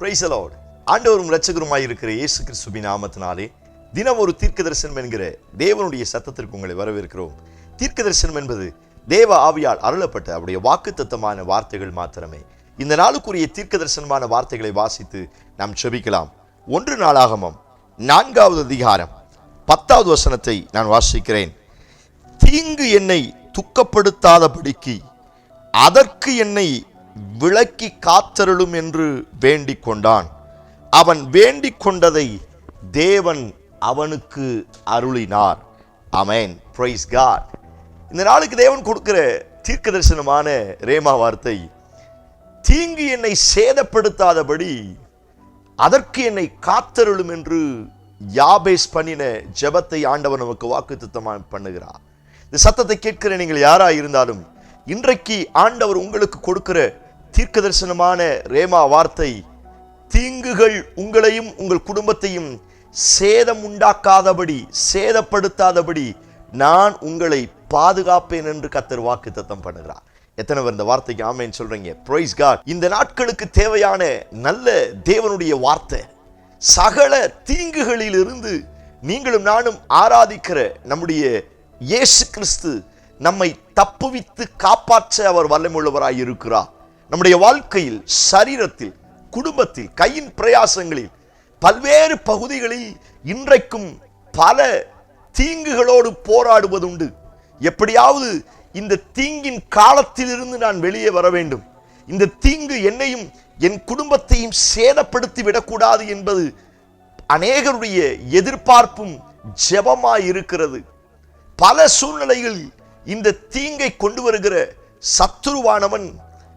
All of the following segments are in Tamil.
பிரைஸ் அலோட் ஆண்டவரும் ரட்சகருமாய் இருக்கிற இயேசு கிறிஸ்துவின் நாமத்தினாலே தினம் ஒரு தீர்க்க தரிசனம் என்கிற தேவனுடைய சத்தத்திற்கு உங்களை வரவேற்கிறோம். தீர்க்க தரிசனம் என்பது தேவ ஆவியால் அருளப்பட்ட அவருடைய வாக்குத்தத்தமான வார்த்தைகள் மாத்திரமே. இந்த நாளுக்குரிய தீர்க்க தரிசனமான வார்த்தைகளை வாசித்து நாம் செபிக்கலாம். ஒன்று நாளாகமம் நான்காவது அதிகாரம் பத்தாவது வசனத்தை நான் வாசிக்கிறேன். தீங்கு என்னை துக்கப்படுத்தாதபடிக்கு அதற்கு என்னை விளக்கி காத்தருளும் என்று வேண்டிக் கொண்டான். அவன் வேண்டிக் கொண்டதை தேவன் அவனுக்கு அருளினார். அமேன் பிரைஸ் காட் இந்த நாளுக்கு தேவன் கொடுக்கிற தீர்க்க தரிசனமான ரேமா வார்த்தை தீங்கு என்னை சேதப்படுத்தாதபடி அதற்கு என்னை காத்தருளும் என்று யாபேஸ் பண்ணின ஜெபத்தை ஆண்டவர் நமக்கு வாக்குத்தத்தமாக பண்ணுகிறார். இந்த சத்தத்தை கேட்கிற நீங்கள் யாராக இருந்தாலும் இன்றைக்கு ஆண்டவர் உங்களுக்கு கொடுக்கிற தீர்க்க தரிசனமான ரேமா வார்த்தை தீங்குகள் உங்களையும் உங்கள் குடும்பத்தையும் சேதம் உண்டாக்காதபடி சேதப்படுத்தாதபடி நான் உங்களை பாதுகாப்பேன் என்று கத்தர் வாக்கு தத்தம் பண்ணுகிறார். எத்தனை பேர் இந்த வார்த்தைக்கு ஆமைன்னு சொல்றீங்க? ப்ரைஸ் காட் இந்த நாட்களுக்கு தேவையான நல்ல தேவனுடைய வார்த்தை சகல தீங்குகளில் இருந்து நீங்களும் நானும் ஆராதிக்கிற நம்முடைய இயேசு கிறிஸ்து நம்மை தப்புவித்து காப்பாற்ற அவர் வல்லமுள்ளவராய் இருக்கிறார் நம்முடைய வாழ்க்கையில் சரீரத்தில் குடும்பத்தில் கையின் பிரயாசங்களில் பல்வேறு பகுதிகளில் இன்றைக்கும் பல தீங்குகளோடு போராடுவதுண்டு. எப்படியாவது இந்த தீங்கின் காலத்திலிருந்து நான் வெளியே வர வேண்டும். இந்த தீங்கு என்னையும் என் குடும்பத்தையும் சேதப்படுத்தி விடக்கூடாது என்பது அநேகருடைய எதிர்பார்ப்பும் ஜெபமாய் இருக்கிறது பல சூழ்நிலைகளில் இந்த தீங்கை கொண்டு வருகிற சத்துருவானவன்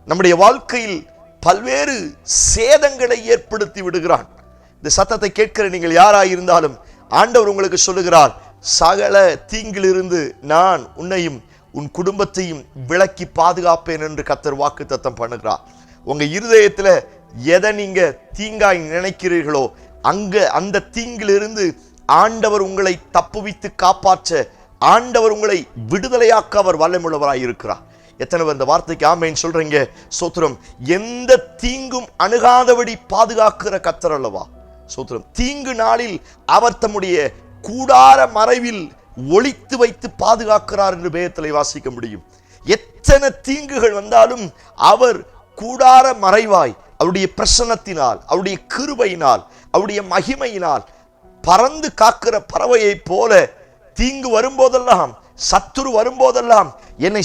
நம்முடைய வாழ்க்கையில் பல்வேறு சேதங்களை ஏற்படுத்தி விடுகிறான். இந்த சத்தத்தை கேட்கிற நீங்கள் யாராயிருந்தாலும் ஆண்டவர் உங்களுக்கு சொல்லுகிறார் சகல தீங்கிலிருந்து நான் உன்னையும் உன் குடும்பத்தையும் விளக்கி பாதுகாப்பேன் என்று கத்தர் வாக்கு தத்தம் பண்ணுகிறார். உங்க இருதயத்துல எதை நீங்க தீங்காய் நினைக்கிறீர்களோ அங்க அந்த தீங்கிலிருந்து ஆண்டவர் உங்களை தப்புவித்து காப்பாற்ற ஆண்டவர் உங்களை விடுதலையாக்க அவர் வல்லமுள்ளவராய் இருக்கிறார். எத்தனை பேர் இந்த வார்த்தைக்கு ஆமைன்னு சொல்றீங்க? சோத்திரம் எந்த தீங்கும் அணுகாதபடி பாதுகாக்கிற கத்தர் அல்லவா? சோத்திரம் தீங்கு நாளில் அவர் தம்முடைய கூடார மறைவில் ஒழித்து வைத்து பாதுகாக்கிறார் என்று பேயத்தில் வாசிக்க முடியும். எத்தனை தீங்குகள் வந்தாலும் அவர் கூடார மறைவாய் அவருடைய பிரசன்னத்தினால் அவருடைய கிருபையினால் அவருடைய மகிமையினால் பறந்து காக்கிற பறவையைப் போல தீங்கு வரும்போதெல்லாம் சத்துரு வரும்போதெல்லாம் என்னை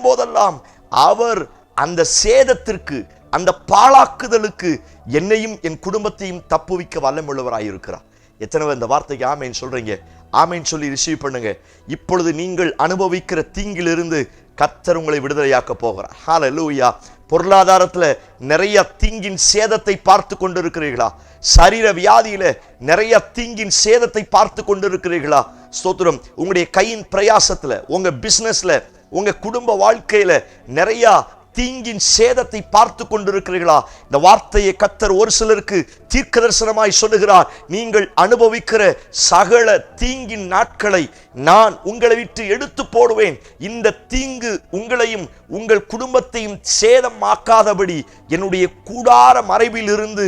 சேதப்படுத்தும் போதெல்லாம் அவர் அந்த சேதத்திற்கு அந்த பாழாக்குதலுக்கு என்னையும் என் குடும்பத்தையும் தப்புவிக்க வல்லமுள்ளவராயிருக்கிறார் எத்தனை இந்த வார்த்தைக்கு ஆமைன்னு சொல்றீங்க. ஆமைன்னு சொல்லி ரிசீவ் பண்ணுங்க. இப்பொழுது நீங்கள் அனுபவிக்கிற தீங்கிலிருந்து கத்தர் உங்களை விடுதலையாக்க போகிறார். லூயா பொருளாதாரத்துல நிறைய தீங்கின் சேதத்தை பார்த்து கொண்டிருக்கிறீர்களா? சரீர வியாதியில நிறைய தீங்கின் சேதத்தை பார்த்து கொண்டிருக்கிறீர்களா? ஸ்தோத்திரம். உங்களுடைய கையின் பிரயாசத்துல உங்க பிசினஸ்ல உங்க குடும்ப வாழ்க்கையில நிறையா தீங்கின் சேதத்தை பார்த்து கொண்டிருக்கிறீர்களா? இந்த வார்த்தையை கத்தர் ஒரு சிலருக்கு தீர்க்க தரிசனமாய் சொல்லுகிறார். நீங்கள் அனுபவிக்கிற சகல தீங்கின் நாட்களை நான் உங்களை விட்டு எடுத்து போடுவேன். இந்த தீங்கு உங்களையும் உங்கள் குடும்பத்தையும் சேதமாக்காதபடி என்னுடைய கூடார மறைவில் இருந்து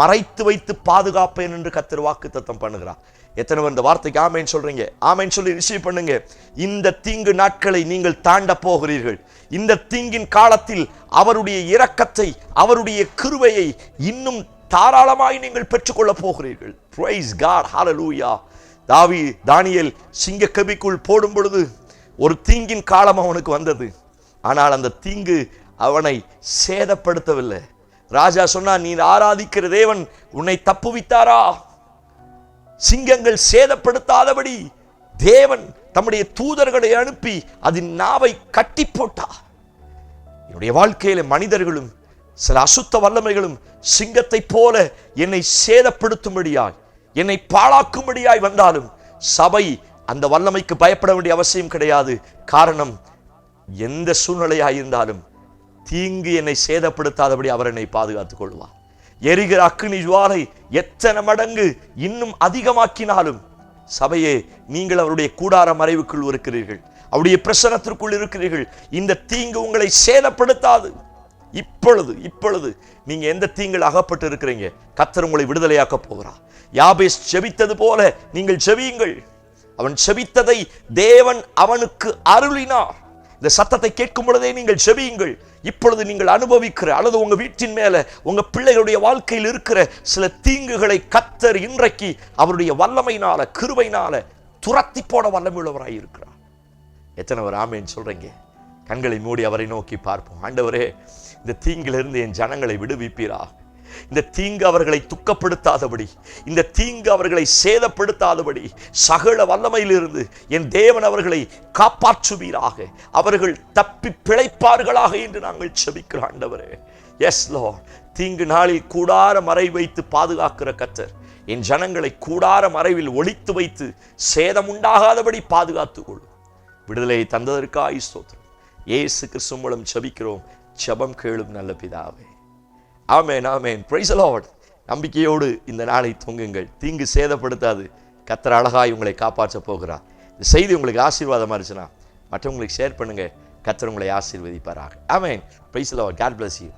மறைத்து வைத்து பாதுகாப்பேன் என்று கத்தர் வாக்கு தத்தம் பண்ணுகிறார். எத்தனை பேர் இந்த வார்த்தைக்கு ஆமைன்னு சொல்றீங்க. ஆமைன்னு சொல்லி ரிசீவ் பண்ணுங்க. இந்த தீங்கு நாட்களை நீங்கள் தாண்ட போகிறீர்கள். இந்த தீங்கின் காலத்தில் அவருடைய இரக்கத்தை அவருடைய கிருவையை இன்னும் தாராளமாய் நீங்கள் பெற்றுக்கொள்ள போகிறீர்கள். பிரைஸ் காட் ஹாலலூயா தாவி தானியல் சிங்க கபிக்குள் போடும் பொழுது ஒரு தீங்கின் காலம் அவனுக்கு வந்தது. ஆனால் அந்த தீங்கு அவனை சேதப்படுத்தவில்லை. ராஜா சொன்னா நீ ஆராதிக்கிற தேவன் உன்னை தப்புவித்தாரா? சிங்கங்கள் சேதப்படுத்தாதபடி தேவன் தம்முடைய தூதர்களை அனுப்பி அதன் நாவை கட்டி போட்டார் என்னுடைய வாழ்க்கையில மனிதர்களும் சில அசுத்த வல்லமைகளும் சிங்கத்தைப் போல என்னை சேதப்படுத்தும்படியாய் என்னை பாழாக்கும்படியாய் வந்தாலும் சபை அந்த வல்லமைக்கு பயப்பட வேண்டிய அவசியம் கிடையாது. காரணம் எந்த சூழ்நிலையாக இருந்தாலும் தீங்கு என்னை சேதப்படுத்தாதபடி அவர் என்னை பாதுகாத்துக் கொள்வார். எரிகிற அக்னி ஜுவாலை எத்தனை மடங்கு இன்னும் அதிகமாக்கினாலும் சபையே நீங்கள் அவருடைய கூடார மறைவுக்குள் இருக்கிறீர்கள். அவருடைய பிரசனத்திற்குள் இருக்கிறீர்கள். இந்த தீங்கு உங்களை சேதப்படுத்தாது. இப்பொழுது இப்பொழுது நீங்க எந்த தீங்கில் அகப்பட்டு இருக்கிறீங்க கத்தர் உங்களை விடுதலையாக்க போகிறார். யாபேஸ் செபித்தது போல நீங்கள் செவியுங்கள் அவன் செபித்ததை தேவன் அவனுக்கு அருளினார். இந்த சத்தத்தை கேட்கும் பொழுதே நீங்கள் செவியுங்கள். இப்பொழுது நீங்கள் அனுபவிக்கிற அல்லது உங்க வீட்டின் மேல உங்க பிள்ளைகளுடைய வாழ்க்கையில் இருக்கிற சில தீங்குகளை கத்தர் இன்றைக்கு அவருடைய வல்லமையினால கிருவையினால துரத்தி போட வல்லமையுள்ளவராய் இருக்கிறார். எத்தனை பேர் ஆமேன்னு சொல்றீங்க? கண்களை மூடி அவரை நோக்கி பார்ப்போம். ஆண்டவரே இந்த தீங்கிலிருந்து என் ஜனங்களை விடுவிப்பீரா இந்த தீங்கு அவர்களை துக்கப்படுத்தாதபடி இந்த தீங்கு அவர்களை சேதப்படுத்தாதபடி சகல வல்லமையிலிருந்து என் தேவன் அவர்களை காப்பாற்றுவீராக. அவர்கள் தப்பி பிழைப்பார்களாக என்று நாங்கள் செபிக்கிறோம் ஆண்டவரே. எஸ் லோ தீங்கு நாளில் கூடார மறை வைத்து பாதுகாக்கிற கத்தர் என் ஜனங்களை கூடார மறைவில் ஒழித்து வைத்து சேதம் உண்டாகாதபடி பாதுகாத்துக் கொள்ளும் விடுதலையை தந்ததற்காக ஸ்தோத்திரம். ஏசு கிறிஸ்து மூலம் செபிக்கிறோம். செபம் கேளும் நல்ல பிதாவே. ஆமேன் ஆமேன். பிரைஸ் லார்ட் நம்பிக்கையோடு இந்த நாளை தொங்குங்கள். தீங்கு சேதப்படுத்தாது. கத்தர் அழகாய் உங்களை காப்பாற்ற போகிறார். இந்த செய்தி உங்களுக்கு ஆசீர்வாதமாக இருந்துச்சுன்னா மற்றவங்களுக்கு ஷேர் பண்ணுங்கள் கத்தர் உங்களை ஆசீர்வதிப்பாராக. Amen praise Lord God bless you